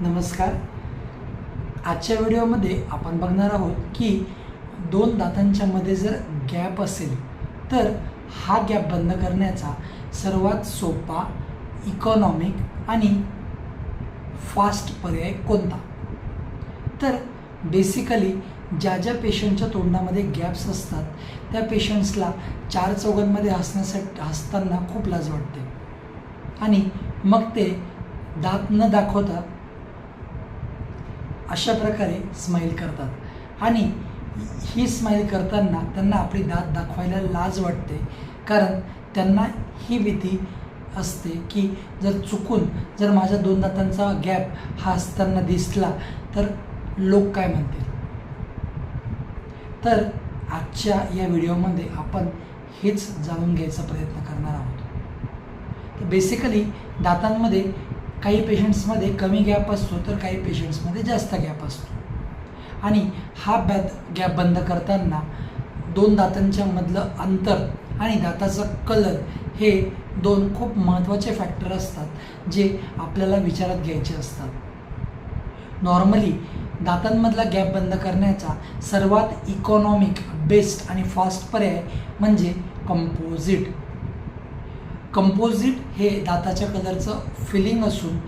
नमस्कार. आजच्या व्हिडिओमध्ये आपण बघणार आहोत की दोन दातांच्या मध्ये जर गॅप असेल तर हा गॅप बंद करण्याचा सर्वात सोपा इकॉनॉमिक आणि फास्ट पर्याय कोणता? तर बेसिकली ज्या ज्या पेशंटच्या तोंडामध्ये गॅप्स असतात त्या पेशंट्सला चार चौघांमध्ये हसण्यासाठी हसताना खूप लाज वाटते. आणि मग ते दात न दाखवता अशा प्रकारे स्माईल करतात. आणि ही स्माईल करताना त्यांना आपली दात दाखवायला लाज वाटते. कारण त्यांना ही भीती असते की जर चुकून जर माझ्या दोन दातांचा गॅप हा असताना दिसला तर लोक काय म्हणतील? तर आजच्या या व्हिडिओमध्ये आपण हेच जाणून घ्यायचा प्रयत्न करणार आहोत. तर बेसिकली दातांमध्ये काही पेशंट्समध्ये कमी गॅप असतो तर काही पेशंट्समध्ये जास्त गॅप असतो. आणि हा बॅद गॅप बंद करताना दोन दातांच्या मधलं अंतर आणि दाताचं कलर हे दोन खूप महत्त्वाचे फॅक्टर असतात जे आपल्याला विचारात घ्यायचे असतात. नॉर्मली दातांमधला गॅप बंद करण्याचा सर्वात इकॉनॉमिक बेस्ट आणि फास्ट पर्याय म्हणजे कंपोजिट कंपोजिट हे दाताच्या कलरचं फिलिंग असून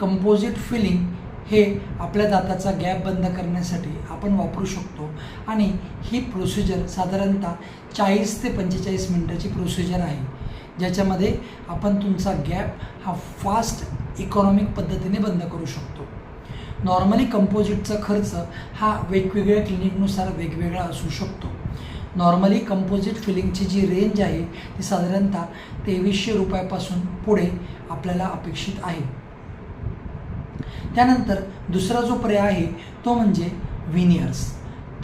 कंपोजिट फिलिंग हे आपल्या दाताचा गॅप बंद करण्यासाठी आपण वापरू शकतो. आणि ही प्रोसिजर साधारणतः चाळीस ते पंचेचाळीस मिनटाची प्रोसिजर आहे. ज्याच्यामध्ये आपण तुमचा गॅप हा फास्ट इकॉनॉमिक पद्धतीने बंद करू शकतो. नॉर्मली कंपोजिटचा खर्च हा वेगवेगळ्या क्लिनिकनुसार वेगवेगळा असू शकतो. नॉर्मली कंपोजिट फिलिंगची जी रेंज आहे ती साधारणतः तेवीसशे रुपयापासून पुढे आपल्याला अपेक्षित आहे. त्यानंतर दुसरा जो पर्याय आहे तो म्हणजे विनियर्स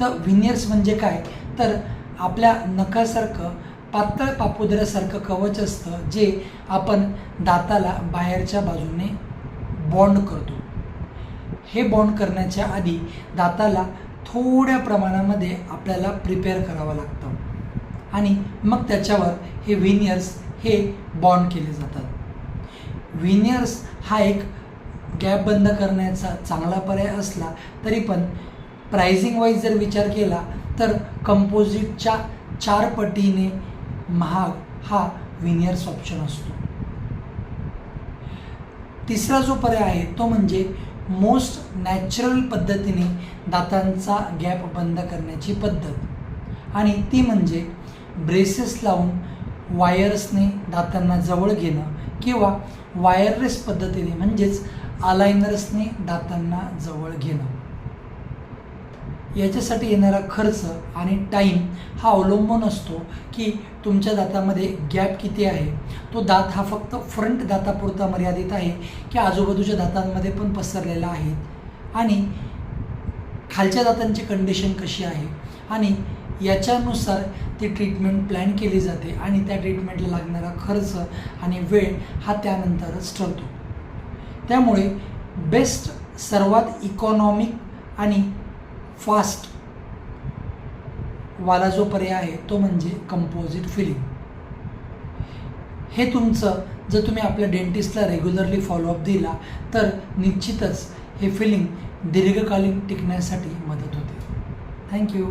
तर विनियर्स म्हणजे काय? तर आपल्या नखासारखं पातळ पापुद्र्यासारखं कवच असतं जे आपण दाताला बाहेरच्या बाजूने बॉन्ड करतो. हे बॉन्ड करण्याच्या आधी दाताला थोड्या प्रमाणामध्ये आपल्याला प्रिपेअर करावं लागतं. आणि मग त्याच्यावर हे विनियर्स हे बॉन्ड केले जातात. विनियर्स हा एक गॅप बंद करण्याचा चांगला पर्याय असला तरी पण प्रायझिंग वाईज जर विचार केला तर कंपोजिटच्या चार पटीने महाग हा विनियर्स ऑप्शन असतो. तिसरा जो पर्याय आहे तो म्हणजे मोस्ट नॅचरल पद्धतीने दातांचा गॅप बंद करण्याची पद्धत. आणि ती म्हणजे ब्रेसेस लावून वायर्सने दातांना जवळ घेणं किंवा वायरलेस पद्धतीने म्हणजेच अलायनर्सने दातांना जवळ घेणं. याच्यासाठी येणारा खर्च आणि टाईम हा अवलंबून असतो की तुमच्या दातामध्ये गॅप किती आहे. तो दात हा फक्त फ्रंट दातापुरता मर्यादित आहे की आजूबाजूच्या दातांमध्ये पण पसरलेला आहे. आणि खालच्या दातांची कंडिशन कशी आहे? आणि याच्यानुसार ती ट्रीटमेंट प्लॅन केली जाते आणि त्या ट्रीटमेंटला लागणारा खर्च आणि वेळ हा त्यानंतरच ठरतो. त्यामुळे बेस्ट सर्वात इकॉनॉमिक आणि फास्ट वाला जो पर्याय आहे तो म्हणजे कंपोजिट फिलिंग हे तुमचं जर तुम्ही आपल्या डेंटिस्टला रेग्युलरली फॉलोअप दिला तर निश्चितच हे फिलिंग दीर्घकालीन टिकण्यासाठी मदत होते. थँक्यू